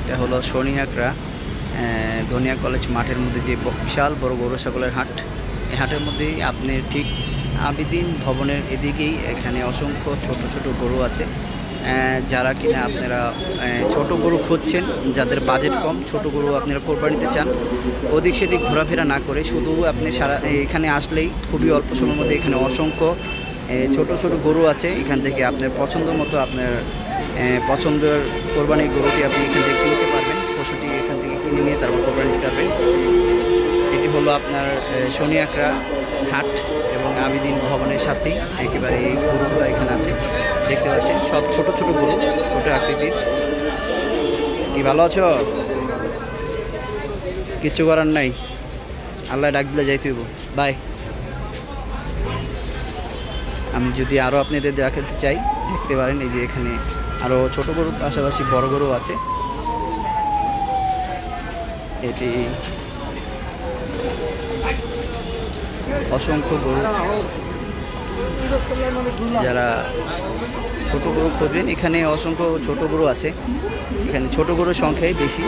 এটা হলো শনিয়াকড়া ধনিয়া কলেজ মাঠের মধ্যে যে বিশাল বড় গরু হাট। এই হাটের মধ্যেই আপনি ঠিক আবিদিন ভবনের এদিকেই এখানে অসংখ্য ছোট ছোট গরু আছে। যারা কিনা আপনারা ছোট গরু খুঁজছেন, যাদের বাজেট কম, ছোট গরু আপনারা কোরবানিতে চান, ওদিক সেদিক ঘোরাফেরা না করে শুধু আপনি সারা, এখানে আসলেই খুবই অল্প সময়ের মধ্যে এখানে অসংখ্য ছোট ছোট গরু আছে। এখান থেকে আপনার পছন্দ মতো আপনার পছন্দের কোরবানির গরুটি আপনি এখান থেকে কিনতে পারবেন। পশুটি এখান থেকে কিনে নিয়ে তারপর কোরবানি দিতে পারবেন। এটি হলো আপনার শনি আকরা হাট এবং আবিদিন ভবনের সাথেই একেবারে এই গরুগুলো এখানে আছে। দেখতে পাচ্ছেন, সব ছোট ছোট গরু ছোট আকৃতির। কি ভালো আছো? কিচ্ছু করার নাই। আল্লাহ ডাক দিলে যাইতে হইব। বাই। আমি যদি আরও আপনাদের দেখাতে চাই, দেখতে পারেন এই যে এখানে আরও ছোট গরুর পাশাপাশি বড় গরু আছে। এটি অসংখ্য গরু। যারা ছোট গরু খোঁজবেন এখানে অসংখ্য ছোট গরু আছে। এখানে ছোট গরুর সংখ্যাই বেশি।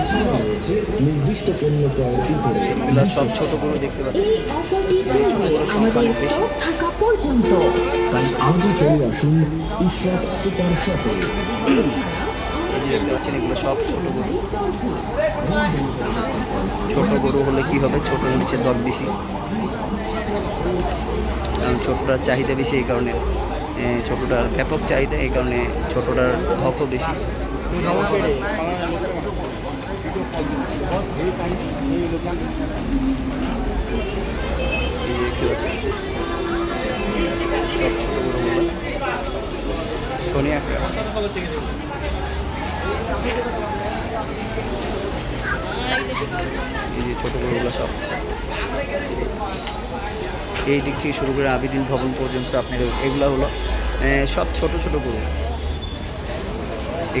এছাড়া রয়েছে নির্দিষ্ট পণ্য ক্রয়ের উপরে এগুলো সব ছোট গরু দেখতে পাচ্ছেন অফারটি চলবে আমাদের স্টক থাকা পর্যন্ত। তাই আজই চলে আসুন ইশরাত সুপার শপে। দেখতে পাচ্ছেন এগুলো সব ছোট গরু। ছোট গরু হলে কি হবে? ছোট মরিচের দর বেশি। কারণ ছোটটার চাহিদা বেশি এই কারণে। ছোটটার ব্যাপক চাহিদা এই কারণে ছোটটার ধকও বেশি। এই সব। এই দিক থেকে শুরু করে আবিদিন ভবন পর্যন্ত আপনার এগুলো হলো। সব ছোট ছোট গরু।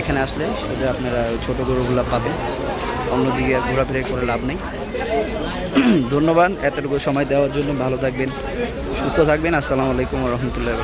এখানে আসলে সোজা আপনারা ছোটো গরুগুলো পাবেন। অন্যদিকে আর ঘোরাফেরা করে লাভ নেই। ধন্যবাদ এতটুকু সময় দেওয়ার জন্য। ভালো থাকবেন, সুস্থ থাকবেন। আসসালামু আলাইকুম রহমতুল্লাহ